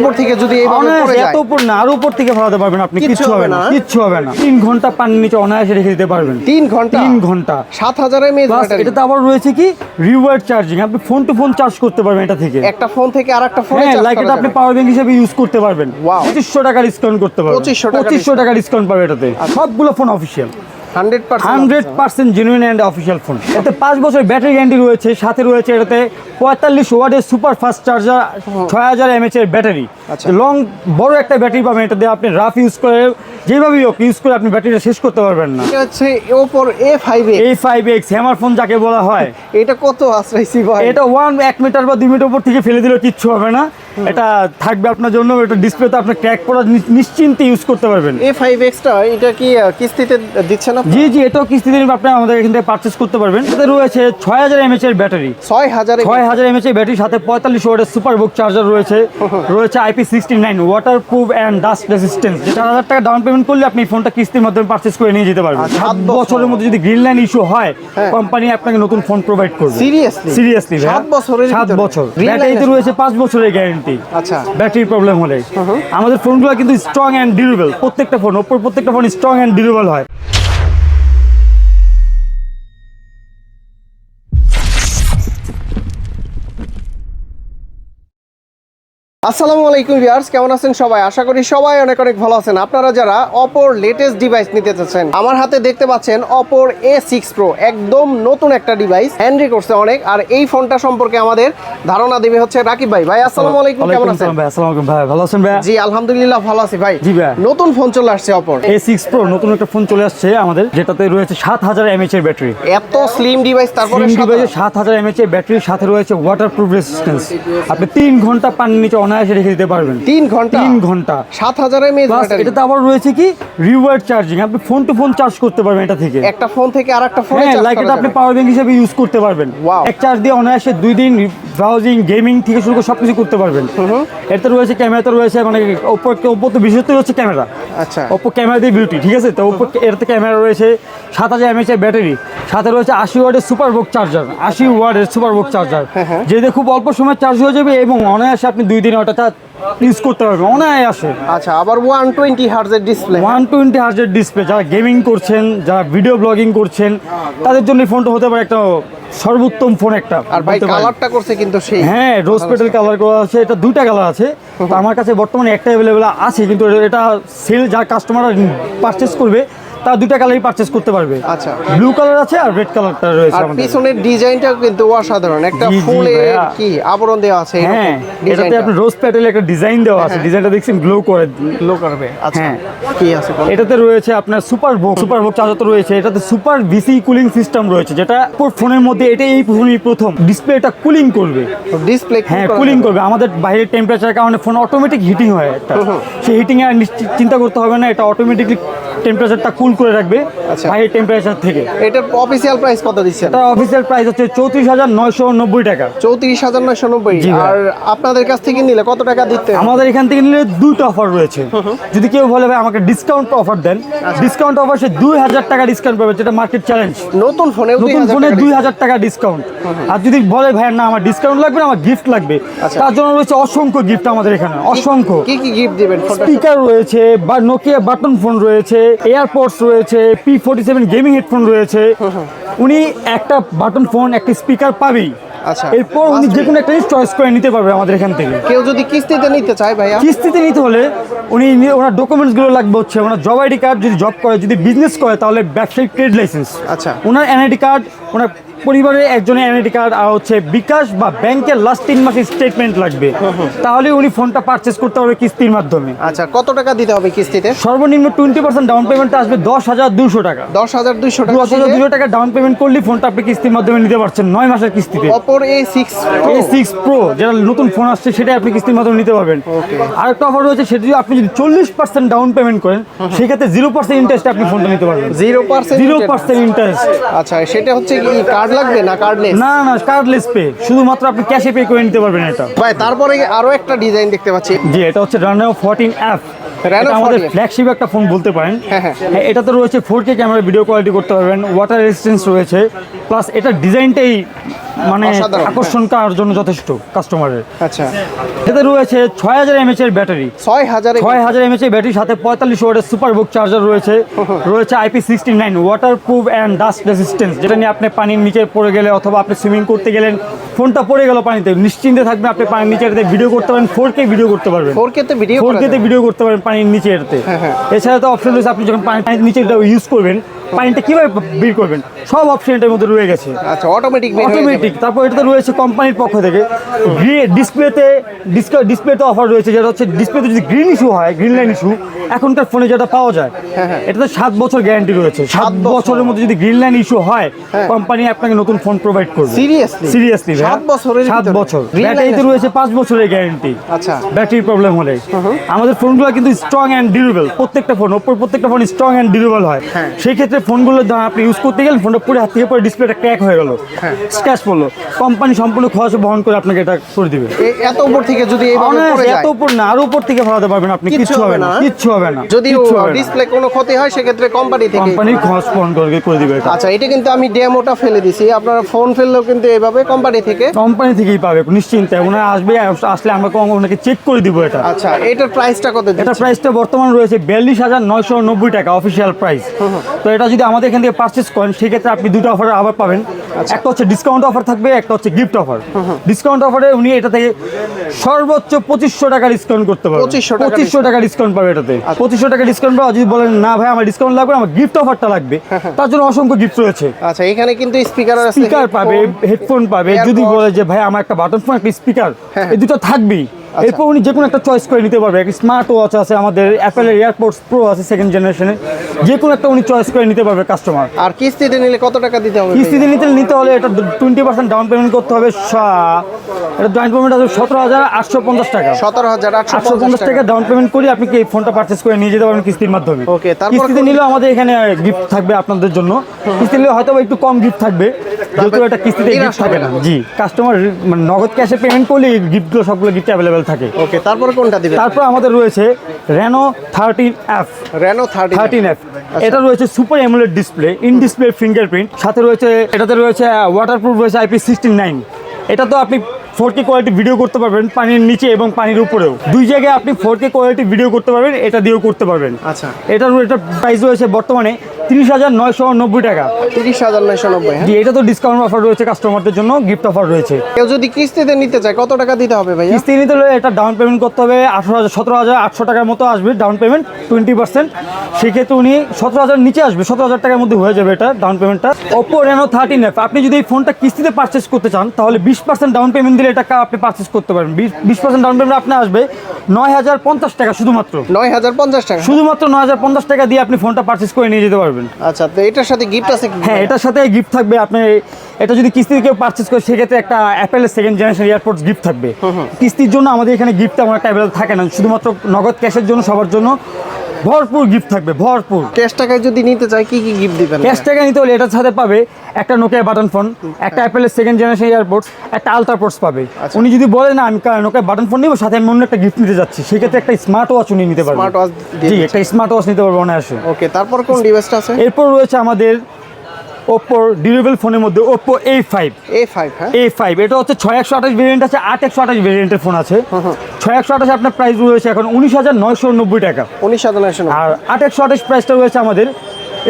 উপর থেকে যদি অনায়াসে এত উপর না আরও উপর থেকে ফেলাতে পারবেন আপনি কিচ্ছু কিচ্ছু হবে হবে না না? কিচ্ছু হবে না। তিন ঘণ্টা পানির নিচে অনায়াসে রেখে দিতে পারবেন। তিন ঘণ্টা? তিন ঘণ্টা। সাত হাজার এটাতে আবার রয়েছে কি? রিওয়ার্ড চার্জিং আপনি ফোন টু ফোন চার্জ করতে পারবেন এটা থেকে। একটা ফোন থেকে আর একটা ফোনে হ্যাঁ লাইক এটা আপনি পাওয়ার ব্যাংক হিসেবে ইউজ করতে পারবেন। Wow. পঁচিশশো টাকা ডিসকাউন্ট করতে পারবেন। 2500 টাকা পঁচিশশো টাকা ডিসকাউন্ট পাবে এটাতে। সবগুলো phone official hundred percent genuine and official phone এতে পাঁচ বছর ব্যাটারি গ্যারান্টি রয়েছে সাথে রয়েছে এটাতে পঁয়তাল্লিশ ওয়াটের সুপার ফাস্ট চার্জার ছয় হাজার এমএচ এর ব্যাটারি। আচ্ছা। লং বড় একটা ব্যাটারি পাবেন এটা দিয়ে আপনি রাফ ইউজ করে যেভাবেই হোক ইউজ করে আপনি ব্যাটারিটা শেষ করতে পারবেন না। এটা হচ্ছে ওপর A five A five X hammer phone যাকে বলা হয়। এটা কত আশ্রয়সি ভাই? এটা ওয়ান এক মিটার বা দুই মিটার উপর থেকে ফেলে দিলেও কিচ্ছু হবে না। এটা থাকবে আপনার জন্য এটা ডিসপ্লেতে আপনি ক্র্যাক করা নিশ্চিন্তে ইউজ করতে পারবেন। এ ফাইভ এক্সটা এটা কি কিস্তিতে দিচ্ছে না? জি জি এটাও কিস্তিতে আপনি আমাদের এখান থেকে পারচেস করতে পারবেন। এতে রয়েছে ছয় হাজার এমএচ এর ব্যাটারি। ছয় হাজার ছয় হাজার এমএচ এর ব্যাটারি সাথে পঁয়তাল্লিশ ওয়াটের সুপার বুক চার্জার রয়েছে। রয়েছে IP sixty nine waterproof and dust resistance যে চার হাজার টাকা ডাউন পেমেন্ট করলে আপনি ফোনটা কিস্তির মাধ্যমে পারচেজ করে নিয়ে যেতে পারবেন। আচ্ছা, সাত বছরের মধ্যে যদি গ্রিন লাইন ইস্যু হয় হ্যাঁ। কোম্পানি আপনাকে নতুন ফোন প্রোভাইড করবে। সিরিয়াসলি সিরিয়াসলি সাত বছরের সাত বছর। ব্যাটারিতে রয়েছে পাঁচ বছরের গ্যারান্টি আচ্ছা। ব্যাটারি প্রবলেম হলে। আমাদের ফোনগুলো কিন্তু স্ট্রং অ্যান্ড ডিউরেবল প্রত্যেকটা ফোন ওপর প্রত্যেকটা ফোন স্ট্রং অ্যান্ড ডিউরেবল হয়। আসসালামু আলাইকুম ভিউয়ার্স কেমন আছেন সবাই? আশা করি সবাই অনেক অনেক ভালো আছেন। আপনারা যারা অপর লেটেস্ট ডিভাইস নিতে চাচ্ছেন আমার হাতে দেখতে পাচ্ছেন অপর এ সিক্স প্রো একদম নতুন একটা ডিভাইস হ্যান্ডি করছে অনেক। আর এই ফোনটা সম্পর্কে আমাদের ধারণা দেবে হচ্ছে রাকিব ভাই। ভাই আসসালামু আলাইকুম কেমন আছেন? ভাই আসসালামু আলাইকুম ভাই ভালো আছেন ভাই? জি আলহামদুলিল্লাহ ভালো আছি ভাই। জি ভাই। নতুন ফোন চলে আসছে অপর এ সিক্স প্রো নতুন একটা ফোন চলে আসছে আমাদের যেটাতে রয়েছে সাত হাজার এমএচ এর ব্যাটারি। এত স্লিম ডিভাইস তারপরে সাত- হাজার। এমএচ এর ব্যাটারির সাথে রয়েছে ওয়াটার প্রুফ রেসিস্টেন্স আপনি তিন ঘণ্টা পানির নিচে অনায়াসে রেখে দিতে পারবেন। তিন ঘণ্টা? তিন ঘণ্টা। সাত হাজার ব্যাটারি। এটাতে আবার রয়েছে কি? রিওয়ার্ড চার্জিং আপনি ফোন টু ফোন চার্জ করতে পারবেন এটা থেকে। একটা ফোন থেকে আর একটা ফোনে লাইক এটা আপনি পাওয়ার ব্যাংক হিসেবে ইউজ করতে পারবেন। এক চার্জ দিয়ে অনায়াসে দুই দিন ব্রাউজিং গেমিং থেকে শুরু করে সবকিছু করতে পারবেন। এতে রয়েছে ক্যামেরাতে রয়েছে মানে ওপো ওপো তো বিশেষত হচ্ছে ক্যামেরা আচ্ছা। ওপো ক্যামেরা দিয়ে বিউটি ঠিক আছে? তো ওপো এটাতে ক্যামেরা রয়েছে সাত হাজার এমএচ এর ব্যাটারি সাথে রয়েছে আশি ওয়ার্ডের সুপার বুক চার্জার আশি ওয়ার্ডের সুপার বুক চার্জার। যেটা খুব অল্প সময় চার্জ হয়ে যাবে এবং অনায়াসে আপনি দুই দিনে ওটা ইউজ করতে পারবেন অনায়াসে। আচ্ছা আবার ওয়ান টোয়েন্টি হার্জের ডিসপ্লে ওয়ান টোয়েন্টি হার্জের ডিসপ্লে যারা গেমিং করছেন যারা ভিডিও ব্লগিং করছেন তাদের জন্য ফোনটা হতে পারে একটা সর্বোত্তম ফোন একটা আর ভাই কালারটা করছে কিন্তু সেই। হ্যাঁ রোজ পেটাল কালার করা আছে এটা দুইটা কালার আছে। তো আমার কাছে বর্তমানে একটা অ্যাভেলেবেল আছে কিন্তু এটা সেল যার কাস্টমাররা পারচেস করবে তারা দুইটা কালারই পারচেস করতে পারবে। আচ্ছা। ব্লু কালার আছে আর রেড কালারটা রয়েছে আর পিছনের ডিজাইনটাও কিন্তু অসাধারণ। একটা ফুলের কি আবরণ দেওয়া আছে এরকম হ্যাঁ এটাতে ডিজাইনটা। আপনি রোজ প্যাটেল একটা ডিজাইন দেওয়া আছে। ডিজাইনটা দেখছেন গ্লো করে লো করবে। আচ্ছা হ্যাঁ। কি আছে এটাতে রয়েছে আপনার super book super book charger তো রয়েছে। এটাতে সুপার ভিসি কুলিং সিস্টেম রয়েছে যেটা ফোনের মধ্যে এটা এই ফোনই প্রথম। ডিসপ্লেটা কুলিং করবে। ডিসপ্লে হ্যাঁ কুলিং করবে। আমাদের বাইরের টেম্পারেচারের কারণে ফোন অটোমেটিক হিটিং হয় একটা। সেই হিটিং আর চিন্তা করতে হবে না এটা অটোমেটিকলি টেম্পারেচারটা কুল করে রাখবে আচ্ছা। বাইরের টেম্পারেচার থেকে। এটা অফিসিয়াল প্রাইস কত দিচ্ছেন? এটা অফিসিয়াল প্রাইস হচ্ছে চৌত্রিশ হাজার নয়শো নব্বই টাকা। চৌত্রিশ হাজার নয়শো নব্বই। আর আপনাদের কাছ থেকে নিলে কত টাকা দিতে আমাদের এখান থেকে নিলে দুটো অফার রয়েছে। যদি কেউ বলে ভাই আমাকে ডিসকাউন্ট অফার দেন। আচ্ছা। ডিসকাউন্ট অফার সে দুই হাজার টাকা ডিসকাউন্ট পাবে যেটা মার্কেট চ্যালেঞ্জ নতুন ফোনে নতুন ফোনে দুই হাজার টাকা ডিসকাউন্ট আর যদি বলে ভাই না আমার ডিসকাউন্ট লাগবে না আমার গিফট লাগবে। আচ্ছা। তার জন্য রয়েছে অসংখ্য গিফট আমাদের এখানে অসংখ্য। কি কি গিফট দিবেন স্পিকার রয়েছে বা নোকিয়া বাটন ফোন রয়েছে এয়ারপডস রয়েছে P forty seven gaming headphone রয়েছে। উনি একটা বাটন ফোন একটা স্পিকার পাবেই। আচ্ছা। এরপর উনি যে কোনো একটা চয়েস করে নিতে পারবে আমাদের এখান থেকে। কেউ যদি কিস্তিতে নিতে চায় ভাইয়া? কিস্তিতে নিতে হলে উনি ওনার ডকুমেন্টসগুলো লাগবে হচ্ছে ওনার জব আইডি কার্ড যদি জব করে যদি বিজনেস করে তাহলে ব্যবসায়িক ট্রেড লাইসেন্স আচ্ছা। ওনার এনআইডি কার্ড ওনার পরিবারের একজনের এনআইডি কার্ড আর হচ্ছে বিকাশ বা ব্যাংকের লাস্ট তিন মাসের স্টেটমেন্ট লাগবে। তাহলে উনি ফোনটা পারচেস করতে হবে কিস্তির মাধ্যমে। আচ্ছা কত টাকা দিতে হবে কিস্তিতে? সর্বনিম্ন টোয়েন্টি পার্সেন্ট ডাউন পেমেন্টটা আসবে দশ হাজার দুশো টাকা। দশ হাজার দুইশো দশ হাজার দুশো টাকা ডাউন পেমেন্ট করলে ফোনটা আপনি কিস্তির মাধ্যমে নিতে পারছেন নয় মাসের কিস্তিতে। অপর A six A six pro যেটা নতুন ফোন আসছে সেটা আপনি কিস্তির মাধ্যমে নিতে পারবেন। আর একটা অফার রয়েছে সেটা যদি আপনি যদি চল্লিশ পার্সেন্ট ডাউন পেমেন্ট করেন সেক্ষেত্রে জিরো পার্সেন্ট ইন্টারেস্টে আপনি ফোনটা নিতে পারবেন। Zero percent zero percent interest আচ্ছা সেটা হচ্ছে কি কার্ড লাগবে না কার্ডলেস না না কার্ডলেস পে শুধুমাত্র আপনি ক্যাশে পে করে নিতে পারবেন এটা। ভাই তারপরে আরও একটা ডিজাইন দেখতে পাচ্ছি। জি এটা হচ্ছে রানো ফোরটিন অ্যাপ আমাদের 14 ফ্ল্যাগশিপ একটা ফোন বলতে পারেন। হ্যাঁ, হ্যাঁ। হ্যাঁ, এটাতে রয়েছে four K camera video quality করতে পারবেন ওয়াটার রেসিস্টেন্স রয়েছে। প্লাস এটা ডিজাইনটাই মানে আকর্ষণ করার জন্য যথেষ্ট কাস্টমারের আচ্ছা। এতে রয়েছে ছয় হাজার এমএচ এর ব্যাটারি ছয় হাজারে ছয় হাজার এমএচ এর ব্যাটারির সাথে পঁয়তাল্লিশ ওয়াটের সুপার বুক চার্জার রয়েছে। রয়েছে IP sixty nine waterproof and dust resistance যেটা নিয়ে আপনি পানির নিচে পড়ে গেলে অথবা আপনি সুইমিং করতে গেলেন ফোনটা পড়ে গেল পানিতে নিশ্চিন্তে থাকবে আপনি পানির নিচে এটাতে ভিডিও করতে পারেন ফোর কে ভিডিও করতে পারবেন। ফোর কে তে ভিডিও ফোর কেতে ভিডিও করতে পারেন পানির নিচে এটাতে। হ্যাঁ, হ্যাঁ। এছাড়া তো অপশন রয়েছে আপনি যখন পানি পানির নিচে এটা ইউজ করবেন পানিটা কীভাবে বের করবেন সব অপশন এটার মধ্যে রয়ে গেছে। আচ্ছা অটোমেটিক অটোমেটিক তারপর এটাতে রয়েছে কোম্পানির পক্ষ থেকে। ডিসপ্লেতে ডিসপ্লেতে অফার রয়েছে যেটা হচ্ছে ডিসপ্লেতে যদি গ্রিন ইস্যু হয় গ্রিন লাইন ইস্যু এখনকার ফোনে যেটা পাওয়া যায় হ্যাঁ, হ্যাঁ। এটাতে সাত বছর গ্যারান্টি রয়েছে। সাত বছরের মধ্যে যদি গ্রিন লাইন ইস্যু হয় হ্যাঁ। কোম্পানি আপনাকে নতুন ফোন প্রোভাইড করবে। Seriously? সিরিয়াসলি সাত বছরের সাত বছর। ব্যাটারিতে রয়েছে পাঁচ বছরের গ্যারান্টি আচ্ছা। ব্যাটারি প্রবলেম হলে। আমাদের ফোনগুলো কিন্তু স্ট্রং অ্যান্ড ডিউরেবল প্রত্যেকটা ফোন ওপর প্রত্যেকটা ফোন স্ট্রং অ্যান্ড ডিউরেবল হয়। হ্যাঁ। সেই ক্ষেত্রে ফোনগুলো আপনি ইউজ করতে গেলেন ফোনটা পুরো হাত থেকে পরে ডিসপ্লেটা ক্র্যাক হয়ে গেল। স্ক্র্যাচ পড়ল। কোম্পানি সম্পূর্ণ খরচ বহন করে আপনাকে এটা করে দিবে। এত উপর থেকে যদি এত উপর না আরও উপর থেকে ফেলাতে পারবেন আপনি কিচ্ছু কিচ্ছু হবে না কিচ্ছু হবে না যদি। ডিসপ্লে কোনো ক্ষতি হয় সেক্ষেত্রে কোম্পানি থেকে কোম্পানি খরচ বহন করে করে দিবে এটা। আচ্ছা এটা কিন্তু আমি ডেমোটা ফেলে দিছি। আপনারা ফোন ফেললেও কিন্তু এইভাবে কোম্পানি থেকে কোম্পানি থেকেই পাবে নিশ্চিন্তে। ওনারা আসবে আসলে আমরা ওনাকে চেক করে দিব এটা। আচ্ছা এটার প্রাইসটা কত এটা প্রাইসটা বর্তমান রয়েছে বিয়াল্লিশ হাজার নয়শো নব্বই টাকা অফিসিয়াল প্রাইস তো এটা যদি আমাদের এখান থেকে পারচেস করেন সেক্ষেত্রে আপনি দুটো অফার আবার পাবেন। একটা হচ্ছে ডিসকাউন্ট অফার থাকবে একটা হচ্ছে গিফট অফার ডিসকাউন্ট অফারে উনি এটা থেকে সর্বোচ্চ পঁচিশশো টাকা ডিসকাউন্ট করতে পারবেন। 2500 টাকা পঁচিশশো টাকা ডিসকাউন্ট পাবে এটাতে। পঁচিশশো টাকা ডিসকাউন্ট পাওয়া যদি বলেন না ভাই আমার ডিসকাউন্ট লাগবে আমার গিফট অফারটা লাগবে। তার জন্য অসংখ্য গিফট রয়েছে। আচ্ছা এখানে কিন্তু স্পিকার স্পিকার পাবে হেডফোন পাবে যদি বলে যে ভাই আমার একটা বাটন ফোন একটা স্পিকার হ্যাঁ। এই দুটো থাকবেই। এরপর উনি যে কোনো একটা চয়েস করে নিতে পারবে। স্মার্ট ওয়াচ আছে আমাদের অ্যাপেলের এয়ারপোর্টস প্রো আছে সেকেন্ড জেনারেশনে যে কোনো একটা উনি চয়েস করে নিতে পারবে কাস্টমার আর কিস্তিতে নিলে কত টাকা দিতে হবে? কিস্তিতে নিতে নিতে হলে এটা টোয়েন্টি পার্সেন্ট ডাউন পেমেন্ট করতে হবে এটা ডাউন পেমেন্ট আছে সতেরো হাজার আটশো পঞ্চাশ টাকা। সতেরো হাজার আটশো পঞ্চাশ টাকা। ডাউন পেমেন্ট করে আপনি কি এই ফোনটা পারচেস করে নিয়ে যেতে পারবেন কিস্তির মাধ্যমে। তারপর কিস্তিতে নিলেও আমাদের এখানে গিফট থাকবে আপনাদের জন্য। কিস্তি নিলে হয়তো একটু কম গিফট থাকবে। যেহেতু এটা কিস্তিতে গিফট থাকে না। না। জি কাস্টমার মানে নগদ ক্যাশে পেমেন্ট করলে গিফটগুলো সবগুলো গিফট অ্যাভেলেবেল থাকে। ওকে তারপরে কোনটা দিবেন? তারপর আমাদের রয়েছে Reno thirteen F Reno thirty thirteen F এটা রয়েছে super AMOLED display in display fingerprint সাথে রয়েছে এটাতে রয়েছে ওয়াটারপ্রুফ রয়েছে আইপি সিক্সটিন নাইন এটা তো আপনি ফোর কে কোয়ালিটি ভিডিও করতে পারবেন পানির নিচে এবং পানির উপরেও। দুই জায়গায় আপনি ফোর কে কোয়ালিটি ভিডিও করতে পারবেন এটা দিয়েও করতে পারবেন। আচ্ছা। এটার এটার প্রাইস রয়েছে বর্তমানে তিরিশ হাজার নয়শো নব্বই টাকা। তিরিশ হাজার নয়শো নব্বই হ্যাঁ? জি এটা তো ডিসকাউন্ট অফার রয়েছে কাস্টমারদের জন্য গিফট অফার রয়েছে। কেউ যদি কিস্তিতে নিতে চায় কত টাকা দিতে হবে ভাইয়া? কিস্তি নিতে হলে এটা ডাউন পেমেন্ট করতে হবে আঠারো হাজার সতেরো হাজার আটশো টাকার মতো আসবে ডাউন পেমেন্ট টোয়েন্টি পার্সেন্ট সেক্ষেত্রে উনি সতেরো হাজার নিচে আসবে সতেরো হাজার টাকার মধ্যে হয়ে যাবে এটা ডাউন পেমেন্টটা ওপো রেনো থার্টিন এফ আপনি যদি এই ফোনটা কিস্তিতে পারচেস করতে চান তাহলে বিশ পার্সেন্ট ডাউন পেমেন্ট দিলে এটা আপনি পারচেস করতে পারবেন। বিশ পার্সেন্ট ডাউন পেমেন্ট আপনি আসবে নয় হাজার পঞ্চাশ টাকা শুধুমাত্র। নয় হাজার পঞ্চাশ টাকা। শুধুমাত্র নয় হাজার পঞ্চাশ টাকা দিয়ে আপনি ফোনটা পারচেস করে নিয়ে যেতে পারবেন। আচ্ছা তো এটার সাথে গিফট আছে হ্যাঁ এটার সাথে গিফট থাকবে আপনি এটা যদি কিস্তিতে কেউ পারচেজ করে সেক্ষেত্রে একটা অ্যাপেলের সেকেন্ড জেনারেশন এয়ারপোর্টস গিফট থাকবে। কিস্তির জন্য আমাদের এখানে গিফট তেমন একটা অ্যাভেলেবল থাকে না শুধুমাত্র নগদ ক্যাশের জন্য সবার জন্য। ভরপুর গিফট থাকবে ভরপুর। ক্যাশ টাকায় যদি নিতে চাই কি কি গিফট দিবেন? ক্যাশ টাকায় নিতে হলে এটার সাথে পাবে একটা নোকিয়া বাটন ফোন একটা অ্যাপেলের সেকেন্ড জেনারেশন এয়ারপোর্টস একটা আলট্রা পোর্টস পাবে। উনি যদি বলে না আমি নোকিয়া বাটন ফোন নিব সাথে আমি অন্য একটা গিফট নিতে যাচ্ছি। সেক্ষেত্রে একটা স্মার্ট ওয়াচ উনি নিতে পারবেন। স্মার্ট ওয়াচ জি একটা স্মার্ট ওয়াচ নিতে পারবে অনায়াসে। ওকে তারপর কোন ডিভাইসটা আছে? এরপর রয়েছে আমাদের ওপ্পোর ডিউরেবল ফোনের মধ্যে Oppo A five A five A five এটা হচ্ছে ছয় একশো আঠাশ ভেরিয়েন্ট আছে আট একশো আঠাশ ভেরিয়েন্টের ফোন আছে। ছয় একশো আঠাশ আপনার প্রাইস রয়েছে এখন উনিশ হাজার নয়শো নব্বই টাকা। উনিশ হাজার নয়শো আর আট একশো আঠাশ প্রাইসটা রয়েছে আমাদের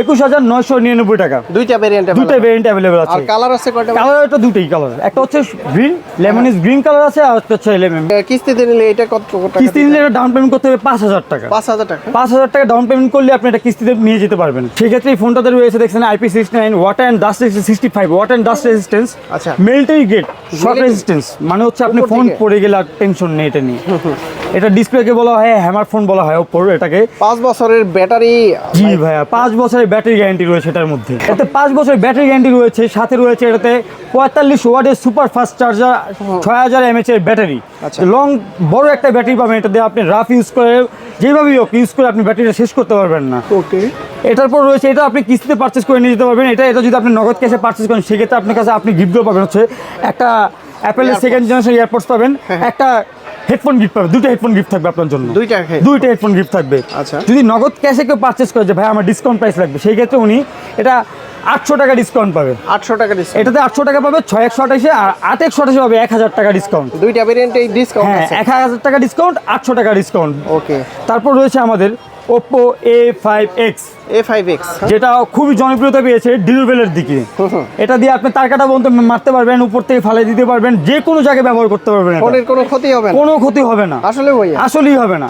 একুশ হাজার নয়শো নিরানব্বই টাকা। দুইটা ভেরিয়েন্ট দুটো ভেরিয়েন্ট অ্যাভেলেবেল আছে। কালার আছে কয়টা কালার এটা দুটোই কালার একটা হচ্ছে গ্রিন লেমনিস গ্রিন কালার আছে আর একটা হচ্ছে লেমন কিস্তিতে নিলে এটা কত টাকা কিস্তি নিলে ডাউন পেমেন্ট করতে হবে পাঁচ হাজার টাকা। পাঁচ হাজার টাকা? পাঁচ হাজার টাকা ডাউন পেমেন্ট করলে আপনি এটা কিস্তিতে নিয়ে যেতে পারবেন। সেক্ষেত্রে এই ফোনটাতে রয়েছে দেখছেন IP sixty nine water and dust sixty five water and dust আচ্ছা। মেল্টারি গেট শর্ট মানে হচ্ছে আপনি ফোন? পড়ে গেলে আর টেনশন নেই এটা নিয়ে। এটা ডিসপ্লেকে বলা হয় হ্যামার ফোন বলা হয় ওপর এটাকে। পাঁচ বছরের ব্যাটারি জি ভাইয়া পাঁচ বছরের ব্যাটারি গ্যারান্টি রয়েছে এটার মধ্যে। এতে পাঁচ বছরের ব্যাটারি গ্যারান্টি রয়েছে সাথে রয়েছে এটাতে পঁয়তাল্লিশ ওয়ার্ডের সুপার ফাস্ট চার্জার ছয় হাজার এমএচ এর ব্যাটারি। আচ্ছা। লং বড় একটা ব্যাটারি পাবেন এটাতে আপনি রাফ ইউজ করে যেভাবেই হোক ইউজ করে আপনি ব্যাটারিটা শেষ করতে পারবেন না। ওকে। এটার পর রয়েছে এটা আপনি কিস্তিতে পারচেস করে নিয়ে যেতে পারবেন এটা এটা যদি আপনি নগদ ক্যাশে পারচেস করেন সেক্ষেত্রে আপনার কাছে আপনি গিফটও পাবেন হচ্ছে একটা অ্যাপেলের সেকেন্ড জেনারেশন এয়ারপোর্টস পাবেন একটা হেডফোন গিফট পাবে দুইটা হেডফোন গিফট থাকবে আপনার জন্য। দুইটা দুইটা হেডফোন গিফট থাকবে। আচ্ছা। যদি নগদ ক্যাশে কেউ পারচেস করে যে ভাই আমার ডিসকাউন্ট প্রাইস লাগবে সেই ক্ষেত্রে উনি এটা আটশো টাকা ডিসকাউন্ট পাবে। আটশো টাকা ডিসকাউন্ট এটাতে আটশো টাকা পাবে ছয় একশো আঠাশে আর আট একশো আঠাশে পাবে এক হাজার টাকা ডিসকাউন্ট দুইটা ভেরিয়েন্টে ডিসকাউন্ট হ্যাঁ আছে। এক হাজার টাকা ডিসকাউন্ট আটশো টাকা ডিসকাউন্ট ওকে তারপর রয়েছে আমাদের Oppo A five X A five X যেটা খুবই জনপ্রিয়তা পেয়েছে ডিউরেবলের দিকে। এটা দিয়ে আপনি তার কাটা বলতে মারতে পারবেন উপর থেকে ফালাই দিতে পারবেন যে কোনো জায়গায় ব্যবহার করতে পারবেন ফোনের কোনো ক্ষতি হবে না। কোনো ক্ষতি হবে না। আসলে ভাইয়া। আসলেই হবে না।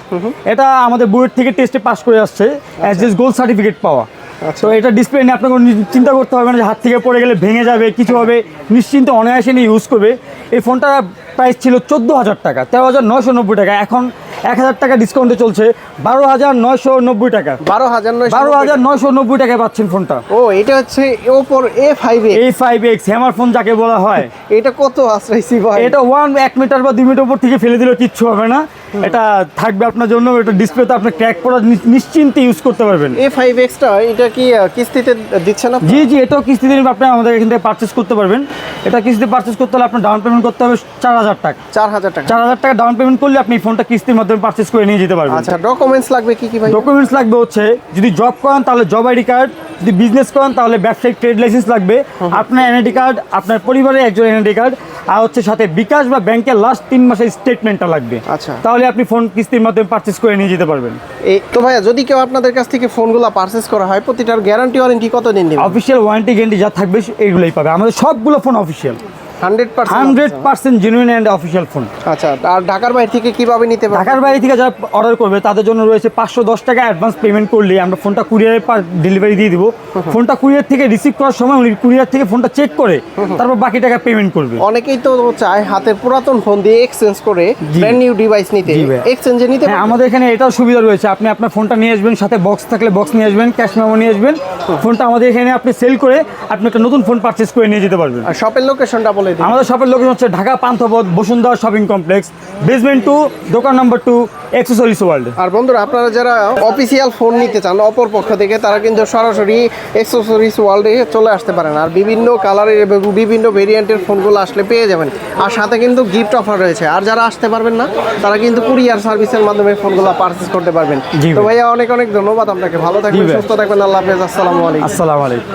এটা আমাদের বুয়েট থেকে টেস্টে পাস করে আসছে অ্যাজ এস গোল্ড সার্টিফিকেট পাওয়া। আচ্ছা। তো এটা ডিসপ্লে নিয়ে আপনাকে চিন্তা করতে হবে না যে হাত থেকে পড়ে গেলে ভেঙে যাবে কিছু হবে নিশ্চিন্তে অনায়াসে নিয়ে ইউজ করবে। এই ফোনটা প্রাইস ছিল চোদ্দ হাজার টাকা তেরো হাজার নশো নব্বই টাকা। এখন এক হাজার টাকা ডিসকাউন্টে চলছে। বারো হাজার নয়শো নব্বই টাকা। বারো হাজার বারো হাজার নয়শো নব্বই টাকায় পাচ্ছেন ফোনটা। ও এটা হচ্ছে ওপোর A five A five X hammer phone যাকে বলা হয়। এটা কত আশ্রয়সী ভাই? এটা ওয়ান এক মিটার বা দুই মিটার উপর থেকে ফেলে দিলেও কিচ্ছু হবে না। এটা থাকবে আপনার জন্য এটা ডিসপ্লেতে আপনি ক্র্যাক করা নিশ্চিন্তে ইউজ করতে পারবেন। এ ফাইভ এক্সটা এটা কি কিস্তিতে দিচ্ছে না জি জি এটাও কিস্তিতে আপনি আমাদের এখান থেকে পারচেস করতে পারবেন। এটা কিস্তিতে পারচেস করতে হলে আপনার ডাউন পেমেন্ট করতে হবে চার হাজার টাকা। চার হাজার টাকা। চার হাজার টাকা ডাউন পেমেন্ট করলে আপনি ফোনটা কিস্তির মাধ্যমে পারচেস করে নিয়ে যেতে পারবেন। আচ্ছা ডকুমেন্টস লাগবে কি কি ভাই? ডকুমেন্টস লাগবে হচ্ছে যদি জব করেন তাহলে জব আইডি কার্ড যদি বিজনেস করেন তাহলে ব্যবসায়িক ট্রেড লাইসেন্স লাগবে আপনার এনআইডি কার্ড আপনার পরিবারের একজন এনআইডি কার্ড আর হচ্ছে সাথে বিকাশ বা ব্যাংকের লাস্ট তিন মাসের স্টেটমেন্টটা লাগবে। আচ্ছা। তাহলে আপনি ফোন কিস্তির মাধ্যমে পারচেস করে নিয়ে যেতে পারবেন। এই তো ভাইয়া যদি কেউ আপনাদের কাছ থেকে ফোনগুলো পারচেস করা হয় প্রতিটার গ্যারান্টি ওয়ারেন্টি কত দিন দিবে অফিসিয়াল ওয়ারেন্টি গ্যারান্টি যা থাকবে এইগুলোই পাবে। আমাদের সবগুলো phone official hundred percent genuine and official phone আচ্ছা আর ঢাকার বাইরে থেকে কীভাবে নিতে পারবে? ঢাকার বাইরে থেকে যারা অর্ডার করবে তাদের জন্য রয়েছে পাঁচশো দশ টাকা অ্যাডভান্স পেমেন্ট করলে আমরা ফোনটা কুরিয়ারে ডেলিভারি দিয়ে দিব। ফোনটা কুরিয়ার থেকে রিসিভ করার সময় উনি কুরিয়ার থেকে ফোনটা চেক করে তারপর বাকি টাকা পেমেন্ট করবে। অনেকেই তো চায় হাতের পুরাতন ফোন দিয়ে এক্সচেঞ্জ করে। ব্র্যান্ড নিউ ডিভাইস নিতে। এক্সচেঞ্জে নিতে হ্যাঁ আমাদের এখানে এটাও সুবিধা রয়েছে। আপনি আপনার ফোনটা নিয়ে আসবেন সাথে বক্স থাকলে বক্স নিয়ে আসবেন ক্যাশ মেমো নিয়ে আসবেন। ফোনটা আমাদের এখানে আপনি সেল করে আপনি একটা নতুন ফোন পারচেস করে নিয়ে যেতে পারবেন। আর শপের লোকেশনটা বলে আমাদের শপের লোকেশন হচ্ছে Dhaka Panthapath Bashundhara shopping complex basement two দোকান নাম্বার টু এক্সেসরিজ ওয়ার্ল্ড আর বন্ধুরা আপনারা যারা অফিসিয়াল ফোন নিতে চান অপর পক্ষ থেকে তারা কিন্তু সরাসরি এক্সেসরিজ ওয়ার্ল্ডে চলে আসতে পারেন। আর বিভিন্ন কালারের এবং বিভিন্ন ভেরিয়েন্টের ফোনগুলো আসলে পেয়ে যাবেন। আর সাথে কিন্তু গিফট অফার রয়েছে। আর যারা আসতে পারবেন না তারা কিন্তু কুরিয়ার সার্ভিসের মাধ্যমে ফোনগুলো পারচেস করতে পারবেন। তো ভাইয়া অনেক অনেক ধন্যবাদ আপনাকে। ভালো থাকবেন। সুস্থ থাকবেন। আল্লাহ হাফেজ। আসসালামু আলাইকুম। আসসালামু আলাইকুম।